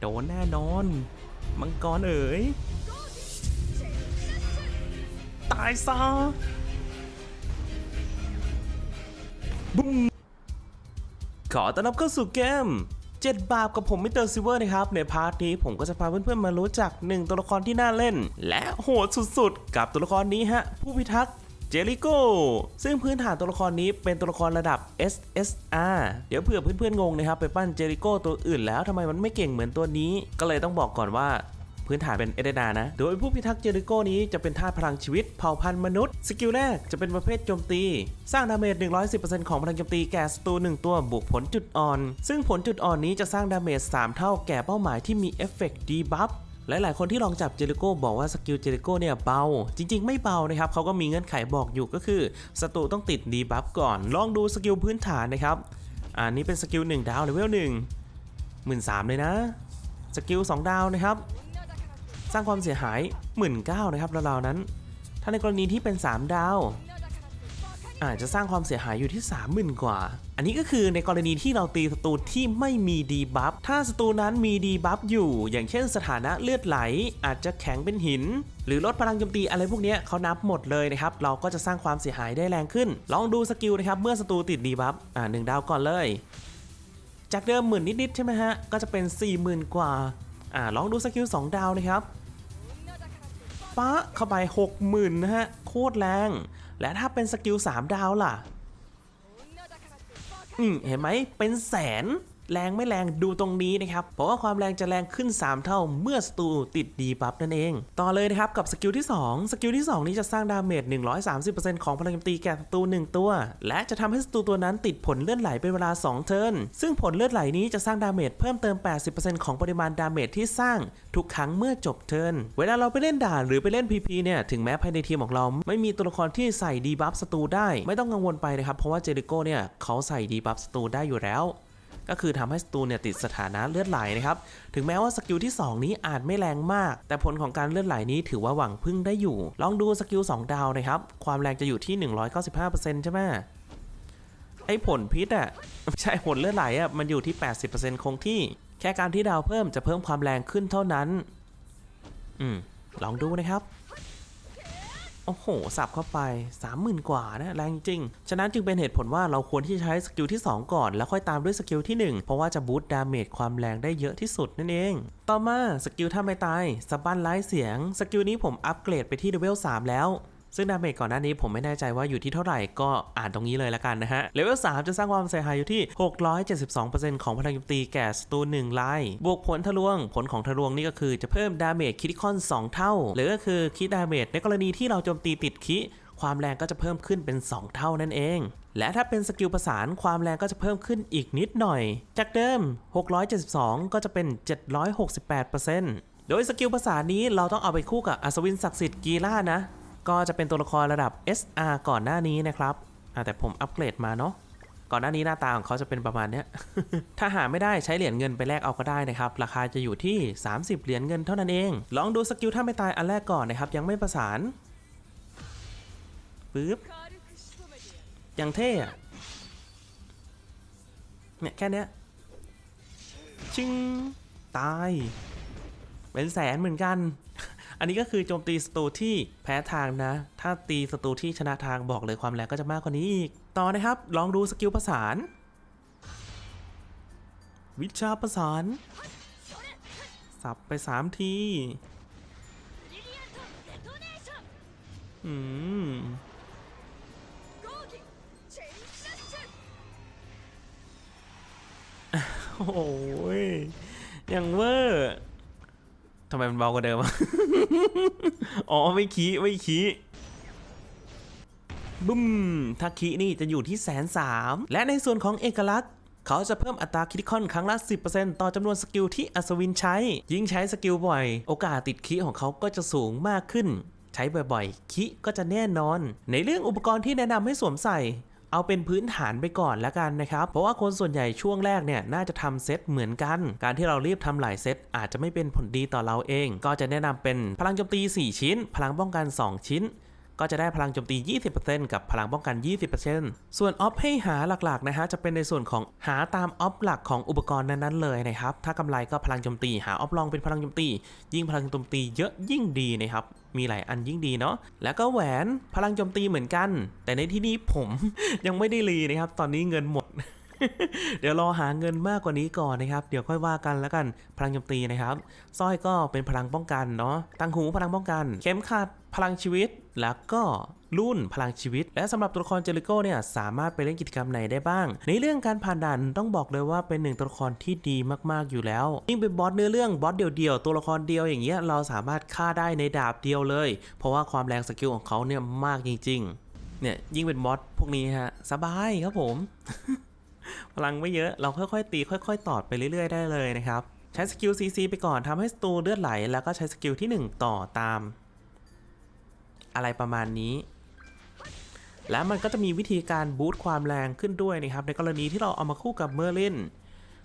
โดนแน่นอน มังกรเอ๋ย ตายซะบุ้มขอต้อนรับเข้าสู่เกม7บาปกับผมมิสเตอร์ซิเวอร์นะครับ ในพาร์ทนี้ผมก็จะพาเพื่อนๆมารู้จักหนึ่งตัวละครที่น่าเล่น และโหดสุดๆ กับตัวละครนี้ฮะ ผู้พิทักษ์ เจลิโก้ ซึ่งพื้นฐานตัวละครนี้เป็นตัวละครระดับ SSR เดี๋ยวเผื่อเพื่อนๆงงนะครับ ไปปั้นเจลิโก้ตัวอื่นแล้วทำไมมันไม่เก่งเหมือนตัวนี้ ก็เลยต้องบอกก่อนว่าพื้นฐานเป็นเอเดนานะ โดยผู้พิทักษ์เจริโก้นี้จะเป็นธาตุพลังชีวิตเผ่าพันธุ์มนุษย์ สกิลแรกจะเป็นประเภทโจมตี สร้างดาเมจ 110%ของพลังโจมตีแก่ศัตรู1ตัวบวกผลจุดอ่อน ซึ่งผลจุดอ่อนนี้จะสร้างดาเมจ 3 เท่าแก่เป้าหมายที่มีเอฟเฟกต์ดีบัฟ หลายๆ คนที่ลองจับเจริโก้บอกว่าสกิลเจริโก้เนี่ยเบา จริง ๆ ไม่เบานะครับเขาก็มีเงื่อนไขบอกอยู่ก็คือศัตรูต้องติดดีบัฟก่อน ลองดูสกิลพื้นฐานนะครับอันนี้เป็นสกิล1ดาวเลเวล1 13,000เลยนะ สกิล2ดาวนะครับ สร้างความเสียหาย 1 9ื่นเนะครับราวๆนั้น ถ้าในกรณีที่เป็น 3 ดาว อาจจะสร้างความเสียหายอยู่ที่ 30,000 กว่า อันนี้ก็คือในกรณีที่เราตีศัตรูที่ไม่มีดีบัฟ ถ้าศัตรูนั้นมีดีบัฟอยู่ อย่างเช่นสถานะเลือดไหล อาจจะแข็งเป็นหิน หรือลดพลังโจมตีอะไรพวกนี้เขานับหมดเลยนะครับ เราก็จะสร้างความเสียหายได้แรงขึ้น ลองดูสกิลนะครับเมื่อศัตรูติดดีบัฟ อ่าหนึ่งดาวก่อนเลย จากเดิมหมื่นนิดๆใช่ไหมฮะ ก็จะเป็น 40,000 กว่า อ่าลองดูสกิล2ดาวนะครับ ฟ้าเข้าไป 60,000นะฮะ โคตรแรง และถ้าเป็นสกิล 3 ดาวล่ะ อืมเห็นไหมเป็นแสน แรงไม่แรงดูตรงนี้นะครับเพราะว่าความแรงจะแรงขึ้น 3 เท่าเมื่อศัตรูติดดีบัฟนั่นเอง ต่อเลยนะครับกับสกิลที่ 2 สกิลที่ 2 นี้จะสร้างดาเมจ130%ของพลังโจมตีแก่ศัตรู1ตัว และจะทำให้ศัตรูตัวนั้นติดผลเลือดไหลเป็นเวลา 2 เทิร์นซึ่งผลเลือดไหลนี้จะสร้างดาเมจเพิ่มเติม 80%ของปริมาณดาเมจที่สร้างทุกครั้งเมื่อจบเทิร์นเวลาเราไปเล่นด่านหรือไปเล่น PP เนี่ยถึงแม้ภายในทีมของเราไม่มีตัวละครที่ใส่ดีบัฟศัตรูได้ ไม่ต้องกังวลไปนะครับเพราะว่าเจริโกเนี่ยเขาใส่ดีบัฟศัตรูได้อยู่แล้ว ก็คือทำให้ศัตรูเนี่ยติดสถานะเลือดไหลนะครับ ถึงแม้ว่าสกิลที่ 2 นี้อาจไม่แรงมาก แต่ผลของการเลือดไหลนี้ถือว่าหวังพึ่งได้อยู่ ลองดูสกิล2ดาวนะครับ ความแรงจะอยู่ที่ 195%ใช่ไหมไอ้ผลพิษอะไม่ใช่ผลเลือดไหลอะมันอยู่ที่ 80%คงที่ แค่การที่ดาวเพิ่มจะเพิ่มความแรงขึ้นเท่านั้น อืมลองดูนะครับ โอ้โห สับเข้าไป 30,000 กว่านะ แรงจริง ฉะนั้นจึงเป็นเหตุผลว่าเราควรที่จะใช้สกิลที่ 2 ก่อน แล้วค่อยตามด้วยสกิลที่ 1 เพราะว่าจะบูตดาเมจความแรงได้เยอะที่สุดนั่นเอง ต่อมาสกิลท่าไม่ตายสะบั้นไร้เสียง สกิลนี้ผมอัปเกรดไปที่เลเวล3แล้ว ซึ่งดาเมจก่อนหน้านี้ผมไม่แน่ใจว่าอยู่ที่เท่าไหร่ก็อ่านตรงนี้เลยละกันนะฮะ เลเวล 3 จะสร้างความเสียหายอยู่ที่ 672%ของพลังโจมตีแก่ศัตรู1ลาย บวกผลทะลวง ผลของทะลวงนี่ก็คือจะเพิ่มดาเมจคิดคอน 2 เท่า หรือก็คือคิดดาเมจในกรณีที่เราโจมตีติดคิความแรงก็จะเพิ่มขึ้นเป็น 2 เท่านั่นเอง และถ้าเป็นสกิลประสานความแรงก็จะเพิ่มขึ้นอีกนิดหน่อย จากเดิม 672 ก็จะเป็น 768%โดยสกิลประสานนี้เราต้องเอาไปคู่กับอัศวินศักดิ์สิทธิ์กีล่านะ ก็จะเป็นตัวละครระดับ SR ก่อนหน้านี้นะครับแต่ผมอัปเกรดมาเนาะก่อนหน้านี้หน้าตาของเขาจะเป็นประมาณนี้ ถ้าหาไม่ได้ใช้เหรียญเงินไปแลกเอาก็ได้นะครับ ราคาจะอยู่ที่ 30 เหรียญเงินเท่านั้นเอง ลองดูสกิลถ้าไม่ตายอันแรกก่อนนะครับ ยังไม่ประสานปึ๊บยังเท่เนี่ยแค่เนี้ยชิงตาย เป็นแสนเหมือนกัน อันนี้ก็คือโจมตีศัตรูที่แพ้ทางนะ ถ้าตีศัตรูที่ชนะทางบอกเลยความแรงก็จะมากกว่านี้อีก ต่อนะครับ ลองดูสกิลประสาน วิชาประสาน สับไป 3 ทีอืมโอ้ยอย่างเวอร์ ทำไมมันเบากว่าเดิมอะอ๋อไม่คีไม่คีบึ้มถ้าคีนี่จะอยู่ที่แสนสามและในส่วนของเอกลักษณ์ เขาจะเพิ่มอัตราคิดคอนครั้งละ 10%ต่อจำนวนสกิลที่อัศวินใช้ ยิ่งใช้สกิลบ่อย โอกาสติดคิของเขาก็จะสูงมากขึ้น ใช้บ่อยๆ คิก็จะแน่นอน ในเรื่องอุปกรณ์ที่แนะนำให้สวมใส่ เอาเป็นพื้นฐานไปก่อนแล้วกันนะครับ เพราะว่าคนส่วนใหญ่ช่วงแรกเนี่ยน่าจะทำเซตเหมือนกัน การที่เรารีบทำหลายเซตอาจจะไม่เป็นผลดีต่อเราเอง ก็จะแนะนำเป็นพลังโจมตี 4 ชิ้น พลังป้องกัน 2 ชิ้น ก็จะได้พลังโจมตี 20%กับพลังป้องกัน 20%ส่วนออฟให้หาหลักๆนะฮะจะเป็นในส่วนของหาตามออฟหลักของอุปกรณ์นั้นๆเลยนะครับถ้ากำไรก็พลังโจมตี หาออฟรองเป็นพลังโจมตี ยิ่งพลังโจมตีเยอะยิ่งดีนะครับมีหลายอันยิ่งดีเนาะแล้วก็แหวนพลังโจมตีเหมือนกัน แต่ในที่นี้ผมยังไม่ได้รีนะครับ ตอนนี้เงินหมดเดี๋ยวรอหาเงินมากกว่านี้ก่อนนะครับ เดี๋ยวค่อยว่ากันแล้วกัน พลังโจมตีนะครับสร้อยก็เป็นพลังป้องกันเนาะ ตังหูพลังป้องกัน เข็มขัดพลังชีวิต แล้วก็รุ่นพลังชีวิต และสำหรับตัวละครเจลิโก้เนี่ยสามารถไปเล่นกิจกรรมไหนได้บ้าง ในเรื่องการผ่านด่านต้องบอกเลยว่าเป็นหนึ่งตัวละครที่ดีมากๆอยู่แล้วยิ่งเป็นบอสเนื้อเรื่องบอสเดียวๆตัวละครเดียวอย่างเงี้ยเราสามารถฆ่าได้ในดาบเดียวเลย เพราะว่าความแรงสกิลของเขาเนี่ยมากจริงๆเนี่ยยิ่งเป็นบอสพวกนี้ฮะสบายครับผม พลังไม่เยอะเราค่อยๆ ตีค่อย ๆ ตอดไปเรื่อย ๆ ได้เลยนะครับใช้สกิล CC ไปก่อนทำให้สตูเลือดไหล แล้วก็ใช้สกิลที่ 1 ต่อตาม อะไรประมาณนี้ แล้วมันก็จะมีวิธีการบูตความแรงขึ้นด้วยนะครับ ในกรณีที่เราเอามาคู่กับเมอร์ลิน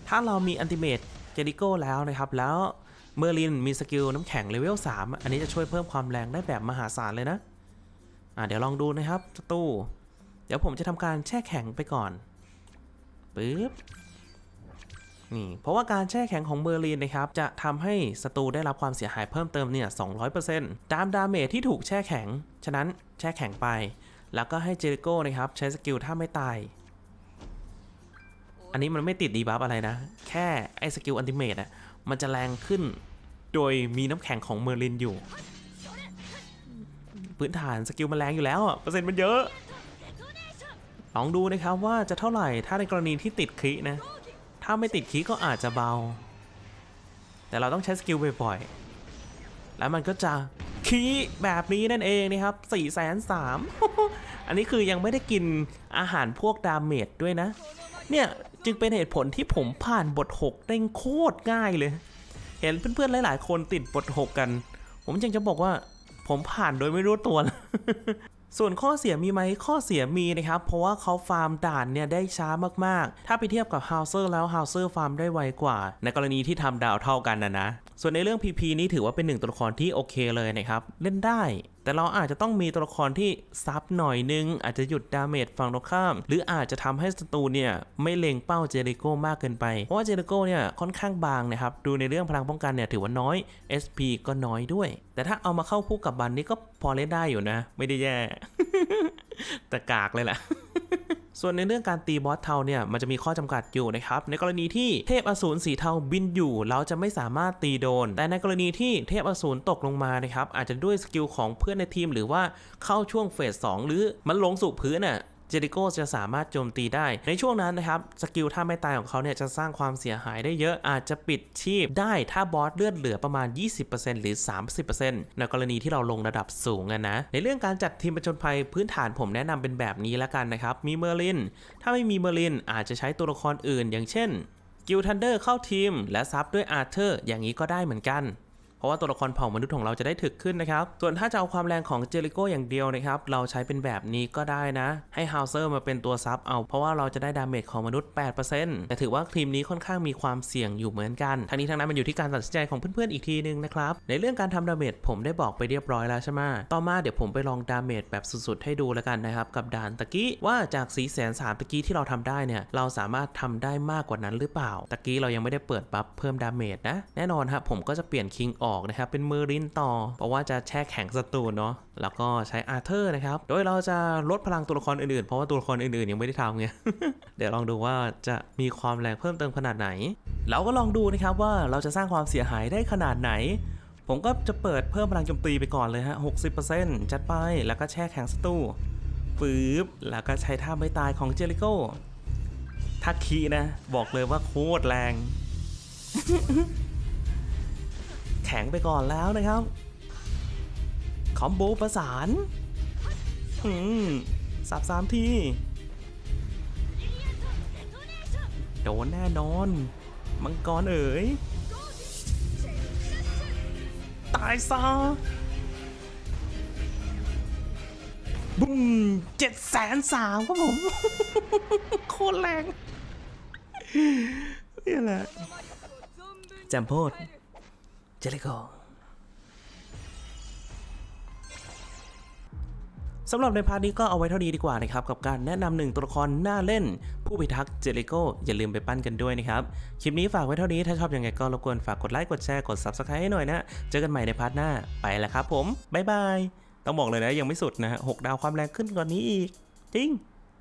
ถ้าเรามีอันติเมตเจดิโก้แล้วนะครับ แล้วเมอร์ลินมีสกิลน้ำแข็งเลเวล3 อันนี้จะช่วยเพิ่มความแรงได้แบบมหาศาลเลยนะอะเดี๋ยวลองดูนะครับสตูเดี๋ยวผมจะทำการแช่แข็งไปก่อนปึ๊บ นี่เพราะว่าการแช่แข็งของเบอร์ลินนะครับจะทำให้ศัตรูได้รับความเสียหายเพิ่มเติมเนี่ย200%ตามดาเมจที่ถูกแช่แข็ง ฉะนั้นแช่แข็งไป แล้วก็ให้เจริโก้นะครับใช้สกิลถ้าไม่ตาย อันนี้มันไม่ติดดีบัฟอะไรนะ แค่ไอ้สกิลอันติเมตอะมันจะแรงขึ้น โดยมีน้ำแข็งของเมอร์ลินอยู่ พื้นฐานสกิลมันแรงอยู่แล้วอะเปอร์เซ็นต์มันเยอะลองดูนะครับว่าจะเท่าไหร่ถ้าในกรณีที่ติดคลินะ ถ้าไม่ติดคลิก็อาจจะเบา แต่เราต้องใช้สกิลบ่อยๆ แล้วมันก็จะคีแบบนี้นั่นเองนะครับ4ี่แสนสามอันนี้คือยังไม่ได้กินอาหารพวกดาเมจด้วยนะ เนี่ยจึงเป็นเหตุผลที่ผมผ่านบท 6 ได้โคตรง่ายเลย เห็นเพื่อนๆ หลายๆ คนติดบท 6 กัน ผมยังจะบอกว่าผมผ่านโดยไม่รู้ตัว ส่วนข้อเสียมีไหมข้อเสียมีนะครับ เพราะว่าเขาฟาร์มด่านเนี่ยได้ช้ามากๆ ถ้าไปเทียบกับฮาวเซอร์แล้วฮาวเซอร์ฟาร์มได้ไวกว่า ในกรณีที่ทำดาวเท่ากันนะนะ ส่วนในเรื่อง PP นี้ถือว่าเป็นหนึ่งตัวละครที่โอเคเลยนะครับ เล่นได้ แต่เราอาจจะต้องมีตัวละครที่ซับหน่อยนึง อาจจะหยุดดาเมจฝั่งตรงข้าม หรืออาจจะทำให้ศัตรูเนี่ย ไม่เล็งเป้าเจริโก้มากเกินไป เพราะว่าเจริโก้เนี่ยค่อนข้างบางนะครับ ดูในเรื่องพลังป้องกันเนี่ยถือว่าน้อย SP ก็น้อยด้วย แต่ถ้าเอามาเข้าคู่กับบันนี่ก็พอเล่นได้อยู่นะ ไม่ได้แย่แต่กากเลยแหละ ส่วนในเรื่องการตีบอสเทาเนี่ยมันจะมีข้อจำกัดอยู่นะครับในกรณีที่เทพอสูรสีเทาบินอยู่ เราจะไม่สามารถตีโดน แต่ในกรณีที่เทพอสูรตกลงมานะครับอาจจะด้วยสกิลของเพื่อนในทีม หรือว่าเข้าช่วงเฟสสองหรือมันลงสู่พื้นน่ะ เจริโก้จะสามารถโจมตีได้ ในช่วงนั้นนะครับสกิลท่าไม่ตายของเขาเนี่ยจะสร้างความเสียหายได้เยอะอาจจะปิดชีพได้ถ้าบอสเลือดเหลือประมาณ 20%หรือ 30%ในกรณีที่เราลงระดับสูงอะนะ ในเรื่องการจัดทีมประจนภัยพื้นฐานผมแนะนำเป็นแบบนี้แล้วกันนะครับ มีเมอร์ลิน ถ้าไม่มีเมอร์ลิน อาจจะใช้ตัวละครอื่น อย่างเช่นกิลทันเดอร์เข้าทีม และซับด้วยอาร์เธอร์อย่างนี้ก็ได้เหมือนกัน ราะว่าตัวละครเผ่ามนุษย์ของเราจะได้ถึกขึ้นนะครับ ส่วนถ้าจะเอาความแรงของเจริโก้อย่างเดียวนะครับ เราใช้เป็นแบบนี้ก็ได้นะ ให้ฮาวเซอร์มาเป็นตัวซับเอา เพราะว่าเราจะได้ดาเมจของมนุษย์ 8%แต่ถือว่าทีมนี้ค่อนข้างมีความเสี่ยงอยู่เหมือนกัน ทั้งนี้ทั้งนั้นมันอยู่ที่การตัดสินใจของเพื่อนๆอีกทีนึงนะครับ ในเรื่องการทำดาเมจผมได้บอกไปเรียบร้อยแล้วใช่ไหมต่อมาเดี๋ยวผมไปลองดาเมจแบบสุดๆ ให้ดูแล้วกันนะครับกับด่านตะกี้ว่าจาก4 3 0 0 0ตะกี้ที่เราทำได้เนี่ยเราสามารถทำได้มากกว่านั้นหรือเปล่า ตะกี้เรายังไม่ได้เปิดบัฟเพิ่มดาเมจนะแน่นอนครับผมก็จะเปลี่ยนคิงออกนะครับ เป็นมือรินต่อ เพราะว่าจะแช่แข็งศัตรูเนาะแล้วก็ใช้อาเธอร์นะครับ โดยเราจะลดพลังตัวละครอื่นๆ เพราะว่าตัวละครอื่นๆ ยังไม่ได้ทำไง เดี๋ยวลองดูว่าจะมีความแรงเพิ่มเติมขนาดไหน เราก็ลองดูนะครับว่าเราจะสร้างความเสียหายได้ขนาดไหน ผมก็จะเปิดเพิ่มพลังโจมตีไปก่อนเลยฮะ 60%จัดไปแล้วก็แช่แข็งศัตรูฟืบแล้วก็ใช้ท่าไม่ตายของเจริโก้ถ้าคีนะ บอกเลยว่าโคตรแรง ข็งไปก่อนแล้วนะครับ คอมโบประสานอืมสับสามทีโดนแน่นอน มังกรเอ๋ย ตายซะบุ้มเจ็ดแสนสามครับผม โคตรแรง นี่แหละแจมโพด เจลิโกสำหรับในพาร์ทนี้ก็เอาไว้เท่านี้ดีกว่านะครับกับการแนะนำหนึ่งตัวละครหน่าเล่น ผู้พิทักษ์เจลิโกอย่าลืมไปปั้นกันด้วยนะครับ คลิปนี้ฝากไว้เท่านี้ถ้าชอบยังไงก็รบกวนฝากกดไลค์กดแชร์กด Subscribe ให้หน่อยนะ เจอกันใหม่ในพาร์ทหน้าไปแล้วครับผม บ๊ายบาย ต้องบอกเลยนะยังไม่สุดนะฮะหกดาวความแรงขึ้นกว่านี้อีกจริง